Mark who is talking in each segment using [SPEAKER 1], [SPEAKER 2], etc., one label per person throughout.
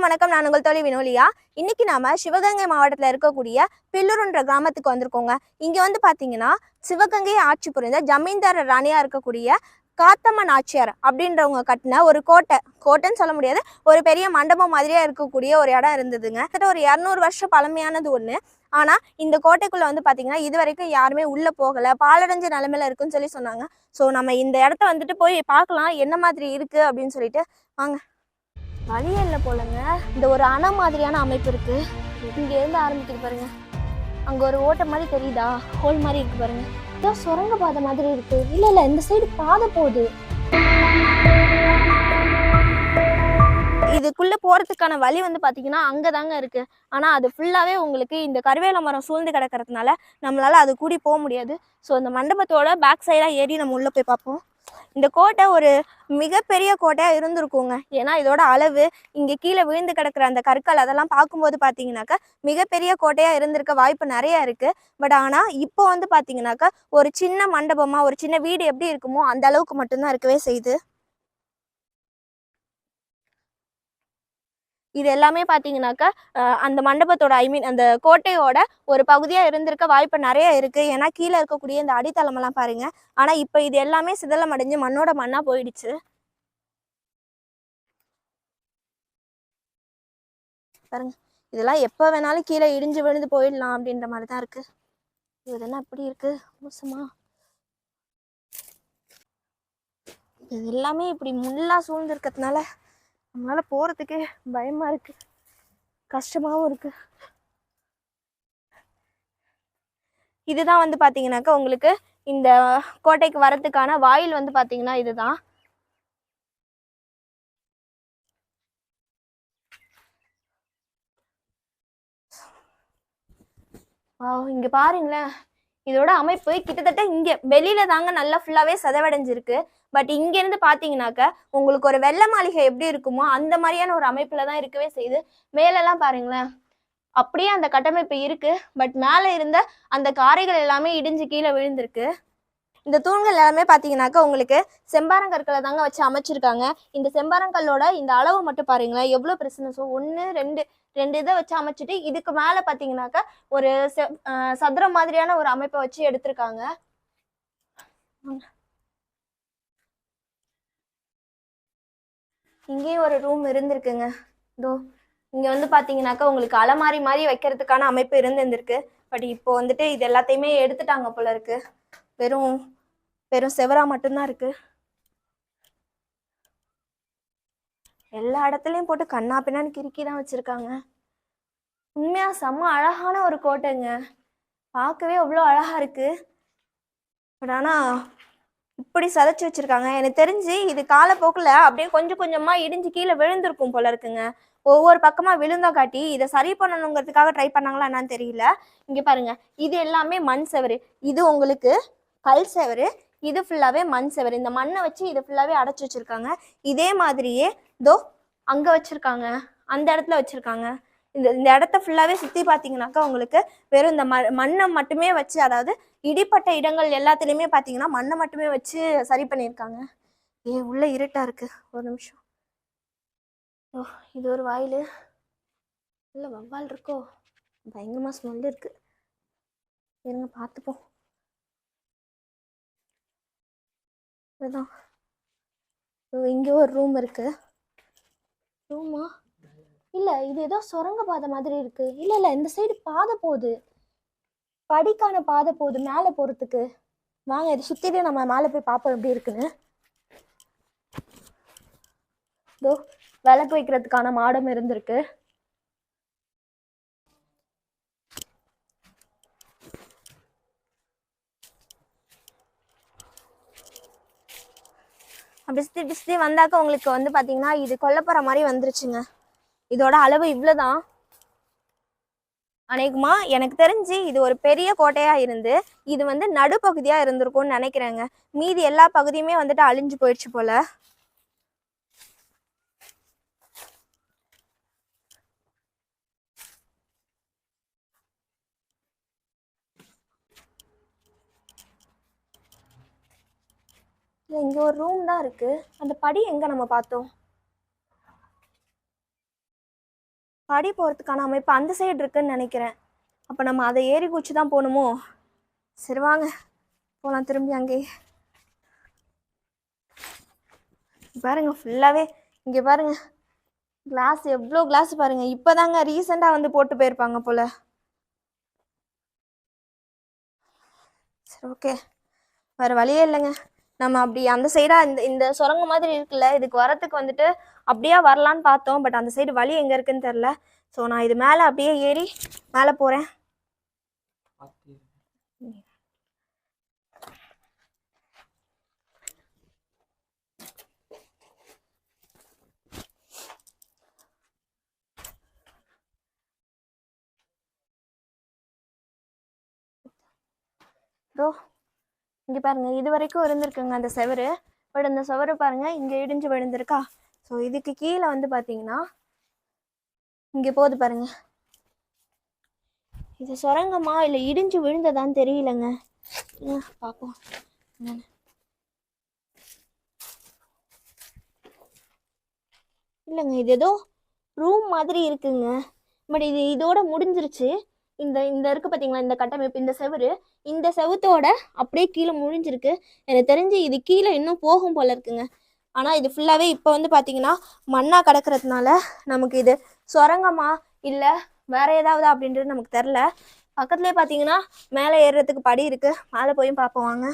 [SPEAKER 1] அனைவருக்கும் வணக்கம். நான் உங்கள் தோழி வினோலியா. இன்னைக்கு நாம சிவகங்கை மாவட்டத்தில் இருக்கக்கூடிய பில்லூருன்ற கிராமத்துக்கு வந்திருக்கோங்க. இங்க வந்து பாத்தீங்கன்னா சிவகங்கை ஆட்சி புரிந்த ஜமீன்தார் ராணியா இருக்கக்கூடிய காத்தம்ம நாச்சியார் அப்படின்றவங்க கட்டின ஒரு கோட்டை. கோட்டைன்னு சொல்ல முடியாது. ஒரு பெரிய மண்டபம் மாதிரியா இருக்கக்கூடிய ஒரு இடம் இருந்ததுங்க. கிட்டத்தட்ட ஒரு இரநூறு வருஷம் பழமையானது ஒன்று ஆனால் இந்த கோட்டைக்குள்ளே வந்து பார்த்தீங்கன்னா இது வரைக்கும் யாருமே உள்ளே போகலை. பாலடைஞ்ச நிலமையில இருக்குன்னு சொல்லி சொன்னாங்க. ஸோ நம்ம இந்த இடத்த வந்துட்டு போய் பார்க்கலாம். என்ன மாதிரி இருக்குது அப்படின்னு சொல்லிட்டு வாங்க. வழியே இல்லை போலங்க. இந்த ஒரு அணை மாதிரியான அமைப்பு இருக்கு. இங்க இருந்து ஆரம்பிக்குது பாருங்க. அங்க ஒரு ஓட்டை மாதிரி தெரியுதா? ஹோல் மாதிரி இருக்கு பாருங்க. ஏதோ சுரங்க பாதை மாதிரி இருக்கு. இல்ல இல்ல இந்த சைடு பாதை போகுது. இதுக்குள்ள போறதுக்கான வழி வந்து பாத்தீங்கன்னா அங்கதாங்க இருக்கு. ஆனா அது ஃபுல்லாவே உங்களுக்கு இந்த கருவேல மரம் சூழ்ந்து கிடக்கறதுனால நம்மளால அது கூடி போக முடியாது. ஸோ இந்த மண்டபத்தோட பேக் சைடா ஏறி நம்ம உள்ள போய் பார்ப்போம். இந்த கோட்டை ஒரு மிகப்பெரிய கோட்டையாக இருந்திருக்குங்க. ஏன்னா இதோட அளவு இங்கே கீழே விழுந்து கிடக்கிற அந்த கற்கள் அதெல்லாம் பார்க்கும்போது பார்த்தீங்கன்னாக்கா மிகப்பெரிய கோட்டையாக இருந்திருக்க வாய்ப்பு நிறைய இருக்குது பட் ஆனால் இப்போ வந்து பார்த்தீங்கன்னாக்கா ஒரு சின்ன மண்டபமாக ஒரு சின்ன வீடு எப்படி இருக்குமோ அந்த அளவுக்கு மட்டும்தான் இருக்கவே செய்யுது. இது எல்லாமே பாத்தீங்கன்னாக்கா அந்த மண்டபத்தோட ஐ மீன் அந்த கோட்டையோட ஒரு பகுதியா இருந்திருக்க வாய்ப்பு நிறைய இருக்கு. ஏன்னா கீழே இருக்கக்கூடிய இந்த அடித்தளம் எல்லாம் பாருங்க. ஆனா இப்ப இது எல்லாமே சிதலம் அடைஞ்சு மண்ணோட மண்ணா போயிடுச்சு. பாருங்க. இதெல்லாம் எப்ப வேணாலும் கீழே இடிஞ்சு விழுந்து போயிடலாம் அப்படின்ற மாதிரி தான் இருக்கு. இது என்ன இப்படி இருக்கு? மோசமா? இது எல்லாமே இப்படி முள்ளா சூழ்ந்து இருக்கிறதுனால நம்மளால போகிறதுக்கே பயமா இருக்கு. கஷ்டமாவும் இருக்கு. இதுதான் வந்து பாத்தீங்கன்னாக்கா உங்களுக்கு இந்த கோட்டைக்கு வரத்துக்கான வாயில் வந்து பாத்தீங்கன்னா இதுதான். வாவ், இங்க பாருங்களேன். இதோட அமைப்பு கிட்டத்தட்ட இங்க வெளியில தாங்க நல்லா ஃபுல்லாவே சதவடைஞ்சிருக்கு. பட் இங்க இருந்து பாத்தீங்கன்னாக்க உங்களுக்கு ஒரு வெள்ளை மாளிகை எப்படி இருக்குமோ அந்த மாதிரியான ஒரு அமைப்புல தான் இருக்கவே செய்யுது. மேலெல்லாம் பாருங்களேன். அப்படியே அந்த கட்டமைப்பு இருக்கு. பட் மேல இருந்த அந்த காரைகள் எல்லாமே இடிஞ்சு கீழே விழுந்திருக்கு. இந்த தூண்கள் எல்லாமே பார்த்தீங்கன்னாக்கா உங்களுக்கு செம்பாரங்கற்களை தாங்க வச்சு அமைச்சிருக்காங்க. இந்த செம்பாரங்கல்லோட இந்த அளவு மட்டும் பாருங்களேன் எவ்வளோ பிரச்சனை ஸோ ஒன்று ரெண்டு ரெண்டு இதை வச்சு அமைச்சிட்டு இதுக்கு மேலே பார்த்தீங்கன்னாக்கா ஒரு செ சதுரம் மாதிரியான ஒரு அமைப்பை வச்சு எடுத்திருக்காங்க. இங்கேயும் ஒரு ரூம் இருந்திருக்குங்க. இதோ இங்கே வந்து பார்த்தீங்கன்னாக்கா உங்களுக்கு அலமாரி மாதிரி வைக்கிறதுக்கான அமைப்பு இருந்திருந்திருக்கு. பட் இப்போ வந்துட்டு இது எல்லாத்தையுமே எடுத்துட்டாங்க போல இருக்குது வெறும் வெறும் செவரா மட்டும்தான் இருக்கு. எல்லா இடத்துலயும் போட்டு கண்ணா பின்னான்னு கிறுக்கி தான் வச்சிருக்காங்க. உண்மையா செம்ம அழகான ஒரு கோட்டைங்க. பார்க்கவே அவ்வளோ அழகா இருக்கு. பட் ஆனா இப்படி சதைச்சு வச்சிருக்காங்க. எனக்கு தெரிஞ்சு இது காலப்போக்கில் அப்படியே கொஞ்சம் கொஞ்சமா இடிஞ்சு கீழே விழுந்திருக்கும் போல இருக்குங்க. ஒவ்வொரு பக்கமா விழுந்தா காட்டி இதை சரி பண்ணணுங்கிறதுக்காக ட்ரை பண்ணாங்களா என்னன்னு தெரியல. இங்க பாருங்க இது எல்லாமே மண் செவரு. இது உங்களுக்கு கல் செவரு இது ஃபுல்லாகவே மண் செவரு. இந்த மண்ணை வச்சு இது ஃபுல்லாகவே அடைச்சி வச்சிருக்காங்க. இதே மாதிரியே தோ அங்கே வச்சுருக்காங்க. அந்த இடத்துல வச்சுருக்காங்க. இந்த இந்த இடத்த ஃபுல்லாகவே சுற்றி பார்த்தீங்கனாக்கா உங்களுக்கு வெறும் இந்த ம மண்ணை மட்டுமே வச்சு அதாவது இடிப்பட்ட இடங்கள் எல்லாத்துலேயுமே பார்த்தீங்கன்னா மண்ணை மட்டுமே வச்சு சரி பண்ணியிருக்காங்க. ஏ உள்ள இருட்டாக இருக்குது ஒரு நிமிஷம். ஓ இது ஒரு வாயில். இல்லை வவ்வால் இருக்கோ? பயங்கரமாக ஸ்மெல் இருக்குது இருங்க பார்த்துப்போம். இதுதான் ஓ, இங்கே ஒரு ரூம் இருக்குது ரூமா இல்லை இது ஏதோ சுரங்க பாதை மாதிரி இருக்குது இல்லை இல்லை இந்த சைடு பாதை போகுது. படிக்கான பாதை போகுது மேலே போகிறதுக்கு வாங்க இதை சுற்றிட்டு நம்ம மேலே போய் பார்ப்போம் எப்படி இருக்குன்னு. இதோ விளக்கு வைக்கிறதுக்கான மாடம் இருந்திருக்கு. அப்படி சுத்தி சுத்தி வந்தாக்க உங்களுக்கு வந்து பார்த்தீங்கன்னா இது கொல்லப்புற மாதிரி வந்துருச்சுங்க. இதோட அளவு இவ்வளோதான் அநேகமா எனக்கு தெரிஞ்சு இது ஒரு பெரிய கோட்டையா இருந்து இது வந்து நடுப்பகுதியா இருந்திருக்கும்னு நினைக்கிறேங்க. மீதி எல்லா பகுதியுமே வந்துட்டு அழிஞ்சு போயிடுச்சு போல. இங்கே ஒரு ரூம் தான் இருக்கு. அந்த படி எங்கே நம்ம பார்த்தோம்? படி போகிறதுக்கான அமைப்பு அந்த சைடு இருக்குன்னு நினைக்கிறேன். அப்போ நம்ம அதை ஏறி குச்சி தான் போகணுமோ? சரி வாங்க போகலாம் திரும்பி அங்கேயே பாருங்கள் ஃபுல்லாகவே இங்கே பாருங்க. கிளாஸ் எவ்வளோ கிளாஸ் பாருங்க. இப்போதாங்க ரீசெண்டாக வந்து போட்டு போயிருப்பாங்க போல். சரி ஓகே வேறு வழியே இல்லைங்க. நம்ம அப்படி அந்த சைடாக இந்த இந்த சுரங்கம் மாதிரி இருக்குல்ல இதுக்கு வரத்துக்கு வந்துட்டு அப்படியே வரலான்னு பார்த்தோம். பட் அந்த சைடு வழி எங்கே இருக்குன்னு தெரில ஸோ நான் இது மேலே அப்படியே ஏறி மேலே போகிறேன் ப்ரோ இங்கே பாருங்கள் இது வரைக்கும் இருந்திருக்குங்க அந்த செவரு. பட் அந்த செவரு பாருங்கள் இங்கே இடிஞ்சு விழுந்திருக்கா. ஸோ இதுக்கு கீழே வந்து பார்த்தீங்கன்னா இங்கே போகுது பாருங்கள் இது சுரங்கமா இல்லை இடிஞ்சு விழுந்ததான்னு தெரியலங்க. பார்ப்போம் இல்லைங்க இது ஏதோ ரூம் மாதிரி இருக்குங்க. பட் இது இதோட முடிஞ்சிருச்சு. இந்த இந்த இருக்கு பார்த்தீங்களா இந்த கட்டமைப்பு இந்த செவுரு. இந்த செவுத்தோட அப்படியே கீழே முழிஞ்சிருக்கு. எனக்கு தெரிஞ்சு இது கீழே இன்னும் போகும் போல இருக்குங்க. ஆனால் இது ஃபுல்லாகவே இப்போ வந்து பார்த்தீங்கன்னா மண்ணாக கிடக்கிறதுனால நமக்கு இது சுரங்கமா இல்லை வேற ஏதாவது அப்படின்றது நமக்கு தெரில பக்கத்துலேயே பார்த்தீங்கன்னா மேலே ஏறுறதுக்கு படி இருக்குது மேலே போயும் பார்ப்போம் வாங்க.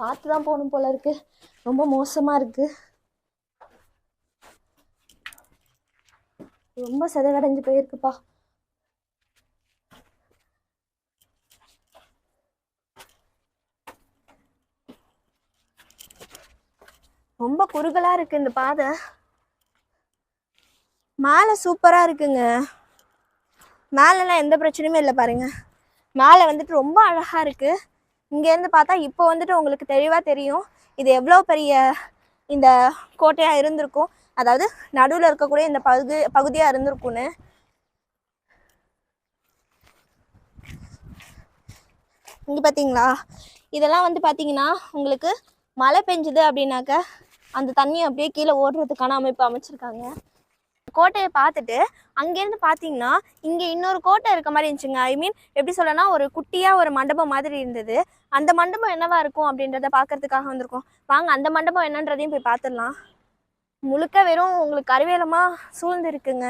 [SPEAKER 1] பார்த்து தான் போகணும் போல இருக்கு. ரொம்ப மோசமாக இருக்கு. ரொம்ப சிதவடைஞ்சு போயிருக்குப்பா. ரொம்ப குறுகலாக இருக்கு இந்த பாதை. மேலே சூப்பராக இருக்குங்க. மேலெலாம் எந்த பிரச்சனையுமே இல்லை பாருங்கள் மேலே வந்துட்டு ரொம்ப அழகாக இருக்குது இங்கேருந்து பார்த்தா இப்போ வந்துட்டு உங்களுக்கு தெளிவாக தெரியும். இது எவ்வளோ பெரிய இந்த கோட்டையாக இருந்திருக்கும். அதாவது நடுவில் இருக்கக்கூடிய இந்த பகுதி பகுதியாக இருந்திருக்கும்னு. இங்கே பார்த்தீங்களா இதெல்லாம் வந்து பார்த்தீங்கன்னா உங்களுக்கு மழை பெஞ்சுது அப்படின்னாக்க அந்த தண்ணி அப்படியே கீழே ஓடுறதுக்கான அமைப்பு அமைச்சிருக்காங்க. கோட்டையை பார்த்துட்டு அங்கேருந்து பார்த்தீங்கன்னா இங்கே இன்னொரு கோட்டை இருக்க மாதிரி இருந்துச்சுங்க. ஐ மீன் எப்படி சொல்லனா ஒரு குட்டியாக ஒரு மண்டபம் மாதிரி இருந்தது. அந்த மண்டபம் என்னவா இருக்கும் அப்படின்றத பார்க்கறதுக்காக வந்திருக்கோம். வாங்க அந்த மண்டபம் என்னன்றதையும் போய் பார்த்துடலாம். முழுக்க வெறும் உங்களுக்கு கருவேலமாக சூழ்ந்து இருக்குங்க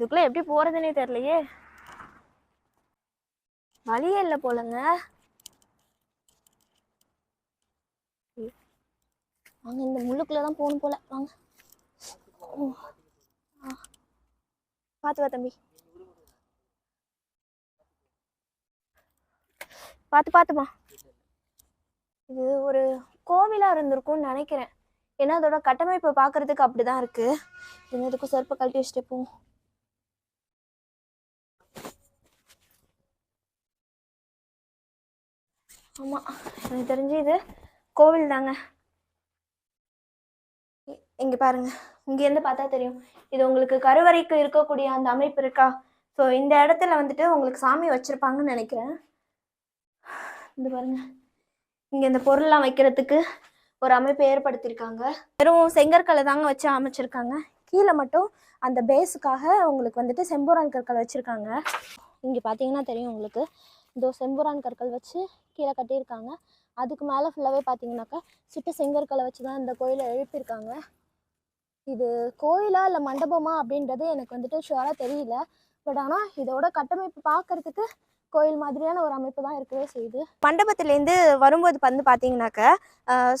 [SPEAKER 1] இதுக்குள்ளே எப்படி போகிறதுனே தெரிலையே வழியே இல்லை போலங்க. வாங்க இந்த முள்ளுக்குள்ள தான் போகணும் போல. வாங்க. பார்த்து வா தம்பி. பார்த்து பார்த்துமா இது ஒரு கோவிலாக இருந்திருக்கும்னு நினைக்கிறேன். ஏன்னா அதோட கட்டமைப்பை பார்க்கறதுக்கு அப்படிதான் இருக்கு. இருக்குது இதுக்கும் செருப்பை கழட்டி வச்சுட்டு போவோம் ஆமாம் எனக்கு தெரிஞ்சு இது கோவில் தாங்க. இங்கே பாருங்கள் இங்கேருந்து பார்த்தா தெரியும். இது உங்களுக்கு கருவறைக்கு இருக்கக்கூடிய அந்த அமைப்பு இருக்கா? ஸோ இந்த இடத்துல வந்துட்டு உங்களுக்கு சாமி வச்சுருப்பாங்கன்னு நினைக்கிறேன். இந்த பாருங்கள் இங்கே இந்த பொருள்லாம் வைக்கிறதுக்கு ஒரு அமைப்பு ஏற்படுத்தியிருக்காங்க. வெறும் செங்கற்களை தாங்க வச்சு அமைச்சிருக்காங்க. கீழே மட்டும் அந்த பேஸுக்காக உங்களுக்கு வந்துட்டு செம்பூரான் கற்கள் வச்சுருக்காங்க. இங்கே பார்த்தீங்கன்னா தெரியும் உங்களுக்கு. இதோ செம்பூரான் கற்கள் வச்சு கீழே கட்டியிருக்காங்க. அதுக்கு மேலே ஃபுல்லாகவே பார்த்தீங்கன்னாக்கா சுட்ட செங்கற்களை வச்சு தான் இந்த கோயிலை எழுப்பியிருக்காங்க. இது கோயிலா இல்லை மண்டபமா அப்படின்றது எனக்கு வந்துட்டு ஷுவராக தெரியல. பட் ஆனால் இதோட கட்டமைப்பு பார்க்கறதுக்கு கோயில் மாதிரியான ஒரு அமைப்பு தான் இருக்கவே செய்யுது. மண்டபத்துலேருந்து வரும்போது வந்து பார்த்தீங்கன்னாக்க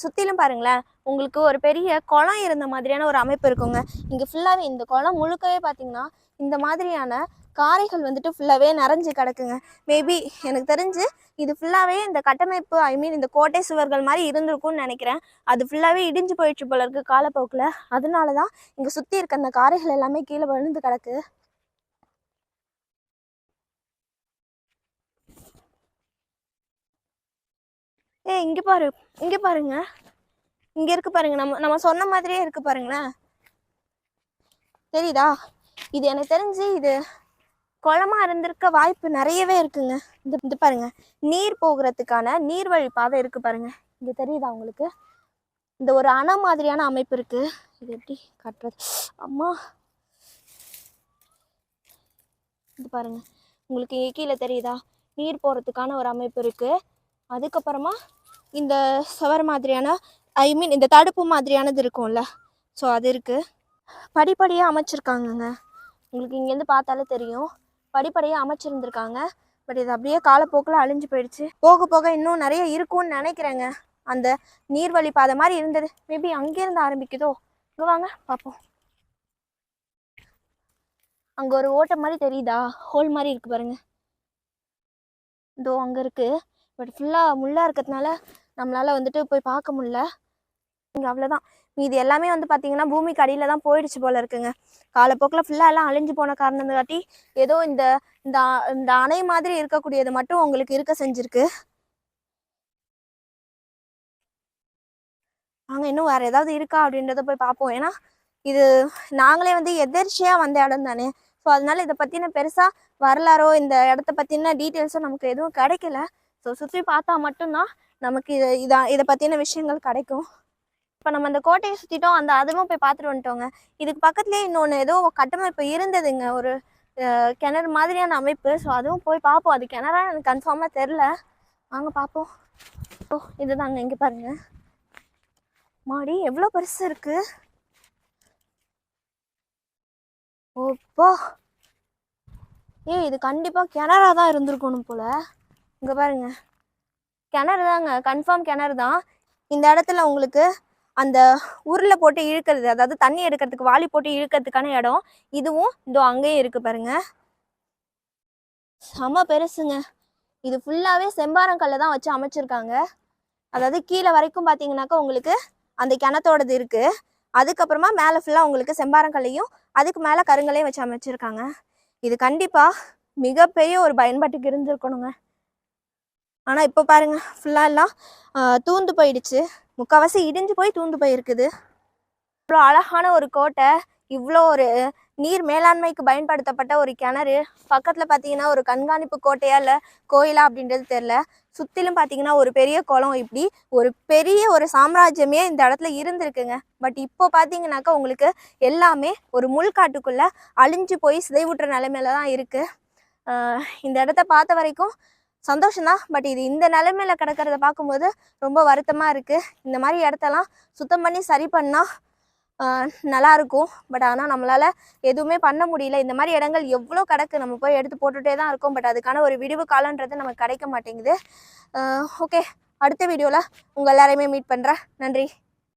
[SPEAKER 1] சுற்றிலும் பாருங்களேன் உங்களுக்கு ஒரு பெரிய குளம் இருந்த மாதிரியான ஒரு அமைப்பு இருக்குங்க. இங்கே ஃபுல்லாகவே இந்த குளம் முழுக்கவே பார்த்தீங்கன்னா இந்த மாதிரியான காரைகள் வந்துட்டு ஃபுல்லாகவே நிறைஞ்சு கிடக்குங்க. மேபி எனக்கு தெரிஞ்சு இது ஃபுல்லாகவே இந்த கட்டமைப்பு ஐ மீன் இந்த கோட்டை சுவர்கள் மாதிரி இருந்திருக்கும்னு நினைக்கிறேன். அது ஃபுல்லாகவே இடிஞ்சு போயிடுச்சு போல இருக்கு காலப்போக்கில். அதனால தான் இங்கே சுற்றி இருக்க அந்த காரைகள் எல்லாமே கீழே விழுந்து கிடக்கு. ஏ இங்கே பாரு இங்கே பாருங்க. இங்கே இருக்கு பாருங்க. நம்ம நம்ம சொன்ன மாதிரியே இருக்கு பாருங்களேன். தெரியுதா? இது எனக்கு தெரிஞ்சு இது குளமா இருந்திருக்க வாய்ப்பு நிறையவே இருக்குங்க. இந்த இது பாருங்க. நீர் போகிறதுக்கான நீர்வழி பாதை இருக்கு பாருங்க. இங்கே தெரியுதா உங்களுக்கு? இந்த ஒரு அணை மாதிரியான அமைப்பு இருக்கு. இது எப்படி கட்டுறது? அம்மா. இது பாருங்க. உங்களுக்கு இங்கே கீழே தெரியுதா? நீர் போகிறதுக்கான ஒரு அமைப்பு இருக்குது அதுக்கப்புறமா இந்த சுவர் மாதிரியான ஐ மீன் இந்த தடுப்பு மாதிரியானது இருக்கும்ல. ஸோ அது இருக்குது படிப்படியாக அமைச்சிருக்காங்கங்க. உங்களுக்கு இங்கேருந்து பார்த்தாலே தெரியும். படிப்படியாக அமைச்சிருந்துருக்காங்க. பட் இது அப்படியே காலப்போக்கில் அழிஞ்சு போயிடுச்சு. போக போக இன்னும் நிறைய இருக்கும்னு நினைக்கிறேங்க. அந்த நீர்வழி பாதை மாதிரி இருந்தது. மேபி அங்கேருந்து ஆரம்பிக்குதோ? இங்கே வாங்க பார்ப்போம் அங்கே ஒரு ஓட்டை மாதிரி தெரியுதா? ஹோல் மாதிரி இருக்குது பாருங்க. இதோ அங்கே இருக்குது பட் ஃபுல்லாக முள்ளாக இருக்கிறதுனால நம்மளால் வந்துட்டு போய் பார்க்க முடில இங்கே அவ்வளோதான் மீதி எல்லாமே வந்து பார்த்தீங்கன்னா பூமிக்கு அடியில் தான் போயிடுச்சு போல இருக்குங்க. காலப்போக்கில் ஃபுல்லாக எல்லாம் அழிஞ்சு போன காரணத்துக்காட்டி ஏதோ இந்த இந்த இந்த அணை மாதிரி இருக்கக்கூடியது மட்டும் உங்களுக்கு இருக்க செஞ்சிருக்கு. நாங்கள் இன்னும் வேறு ஏதாவது இருக்கா அப்படின்றத போய் பார்ப்போம். ஏன்னா இது நாங்களே வந்து எதர்ச்சியாக வந்த இடம் தானே. ஸோ அதனால இதை பற்றின பெருசாக வரலாறோ இந்த இடத்த பற்றின டீட்டெயில்ஸோ நமக்கு எதுவும் கிடைக்கல. ஸோ சுற்றி பார்த்தா மட்டும்தான் நமக்கு இது இதை பற்றின விஷயங்கள் கிடைக்கும். இப்போ நம்ம அந்த கோட்டையை சுற்றிட்டோம் அந்த அதுவும் போய் பார்த்துட்டு வந்துட்டோங்க. இதுக்கு பக்கத்துலேயே இன்னொன்று ஏதோ கட்டமைப்பு இருந்ததுங்க ஒரு கிணறு மாதிரியான அமைப்பு. ஸோ அதுவும் போய் பார்ப்போம். அது கிணறா எனக்கு கன்ஃபார்மாக தெரில வாங்க பார்ப்போம். ஓ இதுதாங்க இங்கே பாருங்க. மாடி எவ்வளோ பெருசு இருக்கு? ஓப்பா! ஏய் இது கண்டிப்பாக கிணறா தான் இருந்திருக்கணும் போல. இங்கே பாருங்க. கிணறு தாங்க கன்ஃபார்ம் கிணறு தான். இந்த இடத்துல உங்களுக்கு அந்த உருளை போட்டு இழுக்கிறது அதாவது தண்ணி எடுக்கிறதுக்கு வாளி போட்டு இழுக்கிறதுக்கான இடம் இதுவும் இதோ அங்கேயும் இருக்குது பாருங்க. செம பெருசுங்க. இது ஃபுல்லாகவே செம்பாரங்கல்ல தான் வச்சு அமைச்சிருக்காங்க. அதாவது கீழே வரைக்கும் பார்த்தீங்கன்னாக்கா உங்களுக்கு அந்த கிணத்தோடது இருக்குது அதுக்கப்புறமா மேலே ஃபுல்லாக உங்களுக்கு செம்பாரங்கல்லையும் அதுக்கு மேலே கருங்கலையும் வச்சு அமைச்சிருக்காங்க. இது கண்டிப்பாக மிகப்பெரிய ஒரு பயன்பாட்டுக்கு இருந்திருக்கணுங்க. ஆனால் இப்போ பாருங்கள் ஃபுல்லாக எல்லாம் தூந்து போயிடுச்சு. முக்கால்வாசி இடிஞ்சு போய் தூந்து போயிருக்குது. இவ்வளோ அழகான ஒரு கோட்டை இவ்வளோ ஒரு நீர் மேலாண்மைக்கு பயன்படுத்தப்பட்ட ஒரு கிணறு. பக்கத்தில் பார்த்தீங்கன்னா ஒரு கண்காணிப்பு கோட்டையா இல்லை கோயிலா அப்படின்றது தெரில சுற்றிலும் பார்த்தீங்கன்னா ஒரு பெரிய குளம். இப்படி ஒரு பெரிய ஒரு சாம்ராஜ்யமே இந்த இடத்துல இருந்திருக்குங்க. பட் இப்போ பார்த்தீங்கன்னாக்கா உங்களுக்கு எல்லாமே ஒரு முள்காட்டுக்குள்ளே அழிஞ்சு போய் சிதைவுற்ற நிலைமையில தான் இருக்குது இந்த இடத்த பார்த்த வரைக்கும் சந்தோஷம்தான். பட் இது இந்த நிலைமையில கிடக்கிறத பார்க்கும்போது ரொம்ப வருத்தமாக இருக்குது இந்த மாதிரி இடத்தெல்லாம் சுத்தம் பண்ணி சரி பண்ணால் நல்லாயிருக்கும் பட் ஆனால் நம்மளால் எதுவுமே பண்ண முடியல. இந்த மாதிரி இடங்கள் எவ்வளோ கிடக்கு நம்ம போய் எடுத்து போட்டுகிட்டே தான் இருக்கோம். பட் அதுக்கான ஒரு விடிவு காலன்றது நமக்கு கிடைக்க மாட்டேங்குது. ஓகே அடுத்த வீடியோவில் உங்கள் எல்லாரையுமே மீட் பண்ணுறேன் நன்றி.